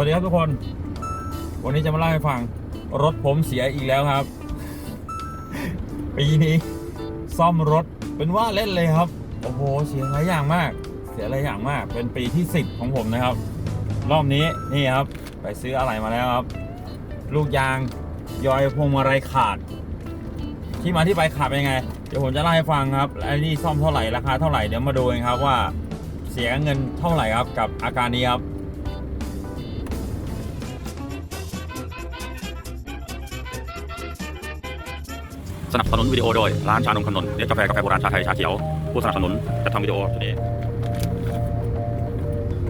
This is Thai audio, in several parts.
วัสดีครับทุกคน วันนี้จะมาเล่าให้ฟัง รถผมเสียอีกแล้วครับ ปีนี้ ซ่อมรถเป็นว่าเล่นเลยครับ โอ้โห เสียหลายอย่างมาก เสียหลายอย่างมาก เป็นปีที่10ของผมนะครับ รอบนี้นี่ครับ ไปซื้ออะไรมาแล้วครับ ลูกยางยอยพวงมาลัยขาด ที่มาที่ไปขาดเป็นยังไง เดี๋ยวผมจะเล่าให้ฟังครับไอ้นี่ซ่อมเท่าไหร่ราคาเท่าไหร่เดี๋ยวมาดูกันครับว่าเสียเงินเท่าไหร่ครับกับอาการนี้ครับ สนับสนุนวิดีโอโดย ร้านชานมขนนเนสกาแฟกาแฟโบราณชาไทยชาเขียว ผู้สนับสนุนจะทำวิดีโอทีเด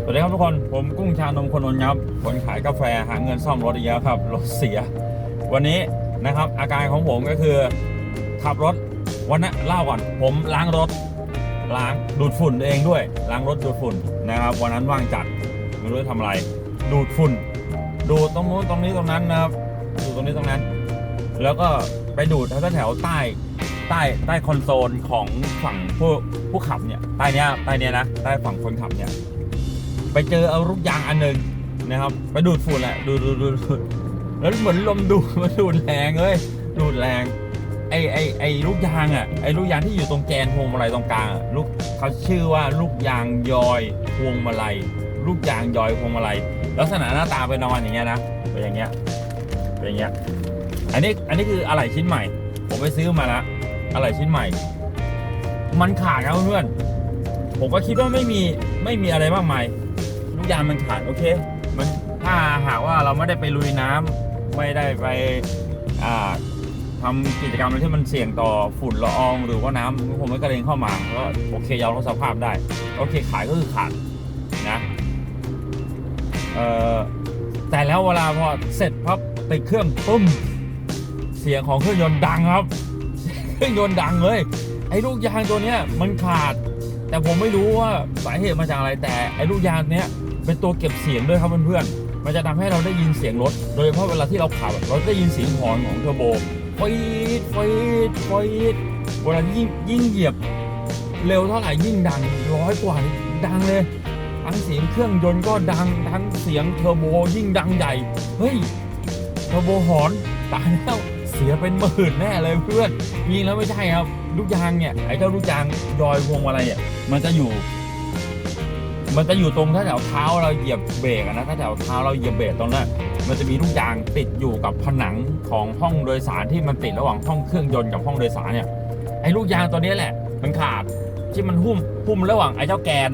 สวัสดีครับทุกคนผมกุ้งชานมคนนท์ครับคนขายกาแฟหาเงินซ่อมรถอีกแล้วครับรถเสีย วันนี้นะครับอาการของผมก็คือขับรถวันนั้นเล่าก่อน ผมล้างรถล้างดูดฝุ่นเองด้วย ล้างรถดูดฝุ่นนะครับ วันนั้นว่างจัดไม่รู้จะทำอะไร ดูดฝุ่น ดูดตรงนู้นตรงนี้ตรงนั้นนะครับดูดตรงนี้ตรงนั้น แล้วก็ ไปดูดแถวแถวใต้ใต้ใต้คอนโซลของฝั่งผู้ผู้ขับเนี่ยใต้เนี้ยใต้เนี้ยนะใต้ฝั่งคนขับเนี่ยไปเจอเอาลูกยางอันหนึ่งนะครับ ไปดูดฝุ่นแหละดูดดูดดูดแล้วเหมือนลมดูดมันดูดแรงเลยดูดแรงไอไอไอลูกยางอะไอลูกยางที่อยู่ตรงแกนพวงมาลัยตรงกลางลูกเขาชื่อว่าลูกยางยอยพวงมาลัยลูกยางยอยพวงมาลัยลักษณะหน้าตาเป็นประมาณอย่างเงี้ยนะเป็นอย่างเงี้ยเป็นอย่างเงี้ย อันนี้อันนี้คืออะไหล่ชิ้นใหม่ ผมไปซื้อมาแล้วอะไหล่ชิ้นใหม่ มันขาดครับเพื่อนผมก็คิดว่าไม่มีไม่มีอะไรมากมายลูกยางมันขาดโอเค มันถ้าหากว่าเราไม่ได้ไปลุยน้ำไม่ได้ไปอ่าทำกิจกรรมอะไรที่มันเสี่ยงต่อฝุ่นละอองหรือว่าน้ำผมไม่กระเด็นเข้ามาก็โอเคยอมรับสภาพได้ โอเคขายก็คือขาดนะเอ่อแต่แล้วเวลาพอเสร็จพับติดเครื่องปุ้ม เสียงของเครื่องยนต์ดังครับ เครื่องยนต์ดังเลย ไอ้ลูกยางตัวเนี้ยมันขาด แต่ผมไม่รู้ว่าสาเหตุมาจากอะไรแต่ไอ้ลูกยางเนี้ยเป็นตัวเก็บเสียงด้วยครับเพื่อนๆมันจะทำให้เราได้ยินเสียงรถ โดยเฉพาะเวลาที่เราขับเราได้ยินเสียงหอนของเทอร์โบฟีดฟีดฟีดเวลายิ่งยิ่งเหยียบ เร็วเท่าไหร่ยิ่งดังร้อยกว่าดังเลยทั้งเสียงเครื่องยนต์ก็ดังทั้งเสียงเทอร์โบยิ่งดังใหญ่ เฮ้ย เทอร์โบหอนตายแล้ว เสียเป็นหมื่นแน่เลยเพื่อนจริงแล้วไม่ใช่ครับลูกยางเนี่ยไอ้เจ้าลูกยางยอยพวงมาลัยอะมันจะอยู่ มันจะอยู่ตรงถ้าแถวเท้าเราเหยียบเบรกนะถ้าแถวเท้าเราเหยียบเบรกตรงนั้นมันจะมีลูกยางติดอยู่กับผนังของห้องโดยสารที่มันติดระหว่างห้องเครื่องยนต์กับห้องโดยสารเนี่ยไอ้ลูกยางตัวนี้แหละ มันขาดที่มันหุ้มหุ้มระหว่างไอ้เจ้าแกน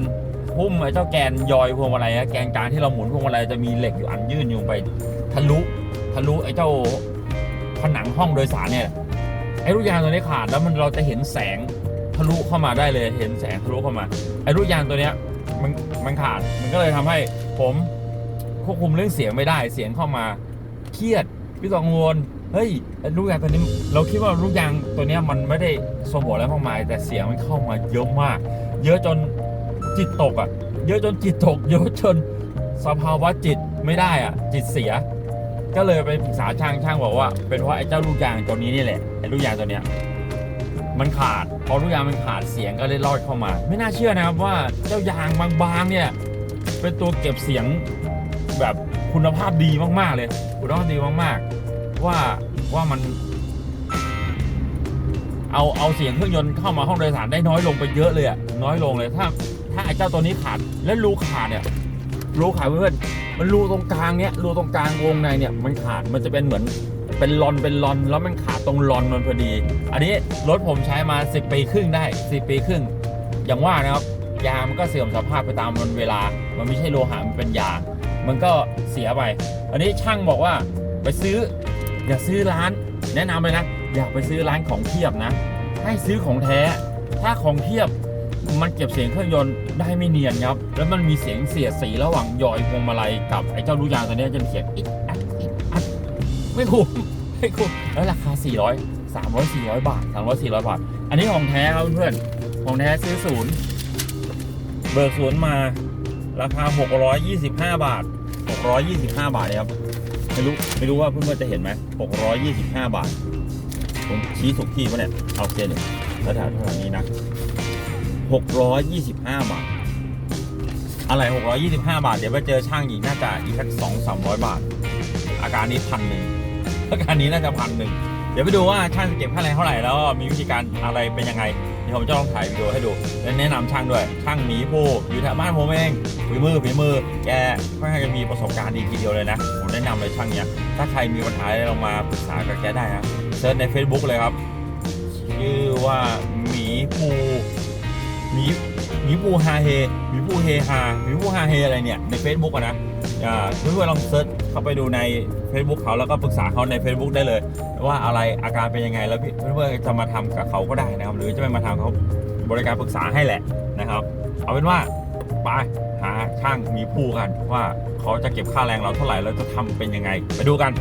หุ้มไอ้เจ้าแกนยอยพวงมาลัยแกนกลางที่เราหมุนพวงมาลัยจะมีเหล็กอยู่อันยื่นอยู่ไปทะลุทะลุไอ้เจ้า ผนังห้องโดยสารเนี่ยไอ้ลูกยางตัวนี้ขาดแล้วมันเราจะเห็นแสงทะลุเข้ามาได้เลยเห็นแสงทะลุเข้ามาไอ้ลูกยางตัวเนี้ยมันมันขาดมันก็เลยทำให้ผมควบคุมเรื่องเสียงไม่ได้เสียงเข้ามาเครียดพี่กังวลเฮ้ยลูกยางตัวนี้เราคิดว่าลูกยางตัวเนี้ยมันไม่ได้สมบูรณ์อะไรมากมาย แต่เสียงมันเข้ามาเยอะมาก เยอะจนจิตตกอะ เยอะจนจิตตก เยอะจนสภาวะจิตไม่ได้อะ จิตเสีย ก็เลยไปปรึกษาช่างช่างบอกว่า เป็นเพราะไอ้เจ้าลูกยางตัวนี้นี่แหละไอ้ลูกยางตัวเนี้ยมันขาดพอลูกยางมันขาดเสียงก็เลยลอดเข้ามา ไม่น่าเชื่อนะครับว่าเจ้ายางบางๆเนี่ยเป็นตัวเก็บเสียงแบบคุณภาพดีมากๆเลยคุณภาพดีมากๆ ว่าว่ามัน เอาเอาเสียงเครื่องยนต์เข้ามาห้องโดยสารได้น้อยลงไปเยอะเลยอะน้อยลงเลยถ้า ถ้าไอ้เจ้าตัวนี้ขาดและรูขาดเนี่ย รูขาเพื่อนมันรูตรงกลางเนี่ยรูตรงกลางวงในเนี่ยมันขาดมันจะเป็นเหมือนเป็นลอนเป็นลอนแล้วมันขาดตรงลอนมันพอดี อันนี้รถผมใช้มา 10 ปีครึ่งได้ 10 ปีครึ่ง อย่างว่านะครับยางมันก็เสื่อมสภาพไปตามวันเวลา มันไม่ใช่โลหะมันเป็นยางมันก็เสียไป อันนี้ช่างบอกว่าไปซื้อ อย่าซื้อร้าน แนะนำเลยนะ อย่าไปซื้อร้านของเทียบนะ ให้ซื้อของแท้ ถ้าของเทียบ มันเก็บเสียงเครื่องยนต์ได้ไม่เนียนครับ แล้วมันมีเสียงเสียดสีระหว่างยอยพวงมาลัยกับไอ้เจ้าลูกยางตัวนี้จะมีเสียงอิดอัดอิดอัดไม่คุ้มไม่คุ้มแล้วราคา 400 300 400 บาท 300 400 บาท อันนี้ของแท้ครับเพื่อนๆของแท้ซื้อศูนย์เบิกศูนย์มาราคา 625 บาท 625 บาทครับไม่รู้ไม่รู้ว่าเพื่อนๆจะเห็นไหม625 บาท ผมชี้ถูกที่ปะเนี่ยเอาเจเนี่ยแถวๆแถวๆนี้นะ 625 บาท อะไร 625 บาท เดี๋ยวไปเจอช่างอีกน่าจะอีกสักสองสามร้อยบาท อาการนี้พันหนึ่งอาการนี้น่าจะพันหนึ่งเดี๋ยวไปดูว่าช่างจะเก็บค่าแรงเท่าไหร่แล้วมีวิธีการอะไรเป็นยังไงเดี๋ยวผมจะลองถ่ายวิดีโอให้ดูและแนะนำช่างด้วย ช่างหมีผู้อยู่แถวบ้านผมเองฝีมือฝีมือแกค่อนข้างจะมีประสบการณ์ดีทีเดียวเลยนะผมแนะนำเลยช่างเนี้ยถ้าใครมีปัญหาอะไรลองมาปรึกษากับแกได้นะเซิร์ชใน Facebook เลยครับ ชื่อว่าหมีภูห มีมีภูฮาเฮมีภูเฮฮามีภูฮาเฮอะไรเนี่ยใน Facebook อะนะอ่าเพื่อนๆลองเซิร์ชเข้าไปดูใน Facebook เขาแล้วก็ปรึกษาเขาใน Facebook ได้เลย ว่าอะไรอาการเป็นยังไงแล้วเพื่อนๆจะมาทำกับเขาก็ได้นะครับ หรือจะไม่มาทำเขาบริการปรึกษาให้แหละนะครับ เอาเป็นว่าไปหาช่างมีผู้กันว่าเขาจะเก็บค่าแรงเราเท่าไหร่แล้วจะทำเป็นยังไง ไปดูกัน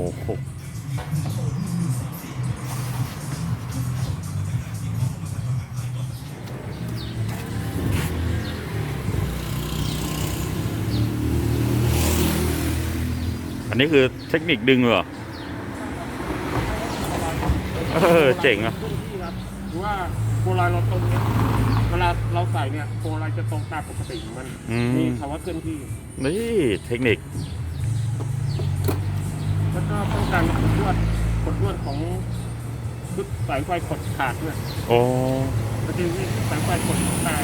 โอ้โหอันนี้คือเทคนิคดึงเหรอ เออเจ๋งอะขึ้นที่ครับหรือว่าโพลารเราตรงเนี่ยเวลาเราใส่เนี่ยโพลารจะตรงตามปกติมันอืมมีคำว่าเคลื่อนที่ นี่เทคนิค แล้วก็ป้องกันขดลวดขดลวดของชุดสายไฟขดขาดเนี่ยโอ้มันจะมีสายไฟขดแต่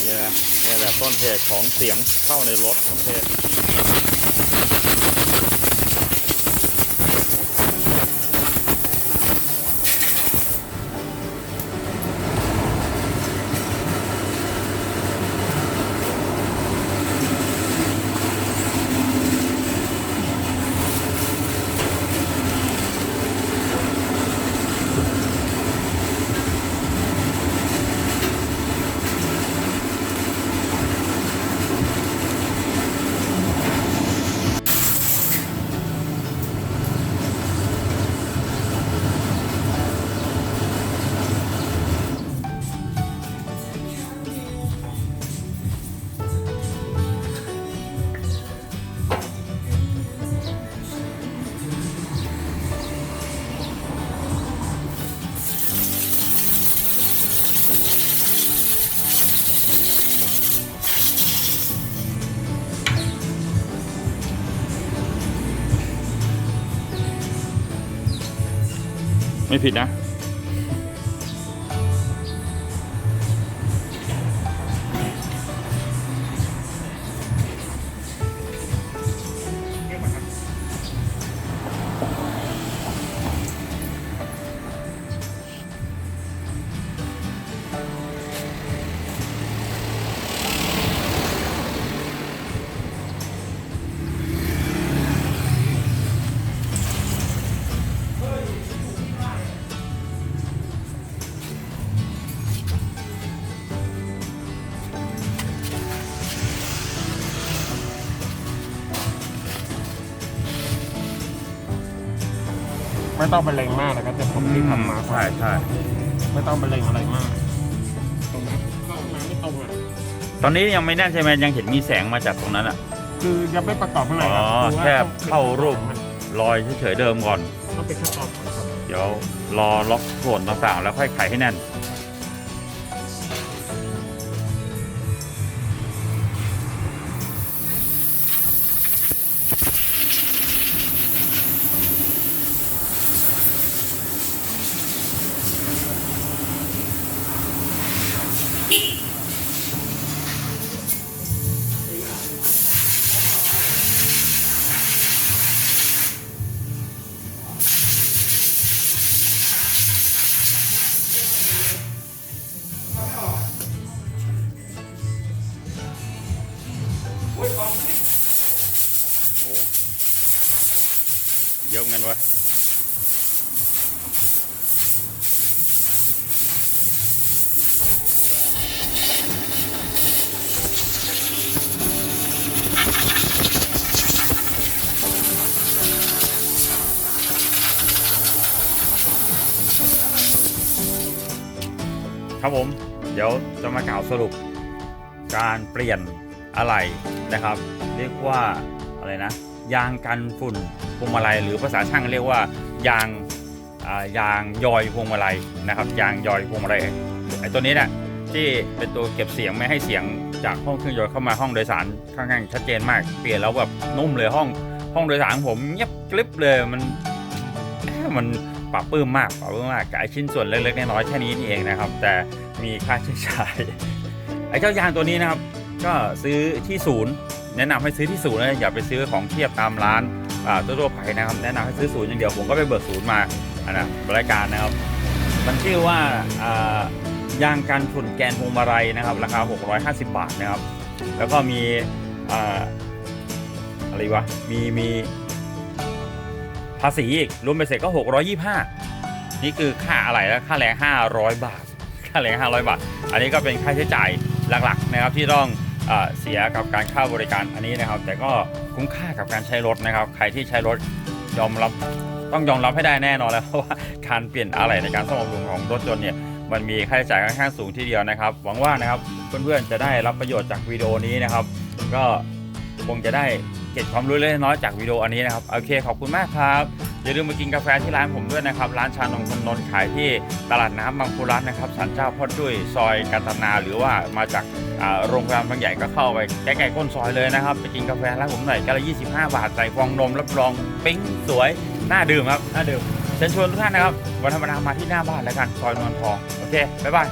นี่นะนี่แหละต้นเหตุของเสียงเข้าในรถของเท ไม่ผิดนะ ไม่ต้องไปเล็งมากนะครับแต่ผมที่ทำมาใช่ใช่ไม่ต้องไปเล็งอะไรมากตรงนั้นเข้ามาไม่ตรงอะตอนนี้ยังไม่แน่นใช่ไหมยังเห็นมีแสงมาจากตรงนั้นอะ คือยังไม่ประกอบข้างในอ๋อรับแค่เข้ารูปมันรอยเฉยๆเดิมก่อนต้องเป็นขั้นตอนก่อนครับเดี๋ยวรอล็อกส่วนต่างๆ แล้วค่อยไขให้แน่น งินวะครับผมเดี๋ยวจะมากล่าวสรุปการเปลี่ยนอะไรนะครับ เรียกว่าอะไรนะ ยางกันฝุ่นพวงมาลัยหรือภาษาช่างเรียกว่ายางยางยอยพวงมาลัยนะครับ ยางยอยพวงมาลัยไอ้ตัวนี้เนี่ยที่เป็นตัวเก็บเสียงไม่ให้เสียงจากห้องเครื่องยนต์เข้ามาห้องโดยสารค่อนข้างชัดเจนมากเปลี่ยนแล้วแบบนุ่มเลยห้องห้องโดยสารผมเงียบกริบเลยมันมันปรับปื้มมากปรับปื้มมากกับไอ้ชิ้นส่วนเล็กๆน้อยๆแค่นี้นี่เองนะครับ แต่มีค่าใช้จ่ายไอ้เจ้ายางตัวนี้นะครับ ก็ซื้อที่ศูนย์ แนะนำให้ซื้อที่ศูนย์นะอย่าไปซื้อของเทียบตามร้านทั่วๆไปนะครับ แนะนำให้ซื้อศูนย์อย่างเดียวผมก็ไปเบิกศูนย์มาอันนะรายการนะครับ มันชื่อว่ายางกันฝุ่นแกนพวงมาลัยนะครับ ราคา 650 บาทนะครับ แล้วก็มีอ่าอะไรวะ มีมีภาษีอีกรวมไปเสร็จก็ 625 นี่คือค่าอะไรแล้วค่าแรง 500 บาท ค่าแรง 500 บาท อันนี้ก็เป็นค่าใช้จ่ายหลักๆนะครับที่ต้อง เสียกับการค่าบริการอันนี้นะครับ แต่ก็คุ้มค่ากับการใช้รถนะครับ ใครที่ใช้รถยอมรับต้องยอมรับให้ได้แน่นอนแล้วเพราะว่าการเปลี่ยนอะไรในการซ่อมบำรุงของรถยนต์เนี่ยมันมีค่าใช้จ่ายค่อนข้างสูงทีเดียวนะครับ หวังว่านะครับเพื่อนๆจะได้รับประโยชน์จากวิดีโอนี้นะครับ ก็คงจะได้เก็บความรู้เล็กน้อยจากวิดีโออันนี้นะครับโอเคขอบคุณมากครับอย่าลืมมากินกาแฟที่ร้านผมด้วยนะครับ ร้านชานมคนนนท์ขายที่ตลาดน้ำบางปูรัตนะครับสันเจ้าพ่อจุ้ยซอยกันตนาหรือว่ามาจาก โรงแรมบางใหญ่ก็เข้าไปใกล้ๆก้นซอยเลยนะครับ ไปกินกาแฟร้านผมหน่อยกันละ25 บาทใส่ฟองนมรับรองปิ๊งสวยน่าดื่มครับน่าดื่มเชิญชวนทุกท่านนะครับวันธรรมดามาที่หน้าบ้านแล้วกันซอยนวลทองโอเคบ๊ายบาย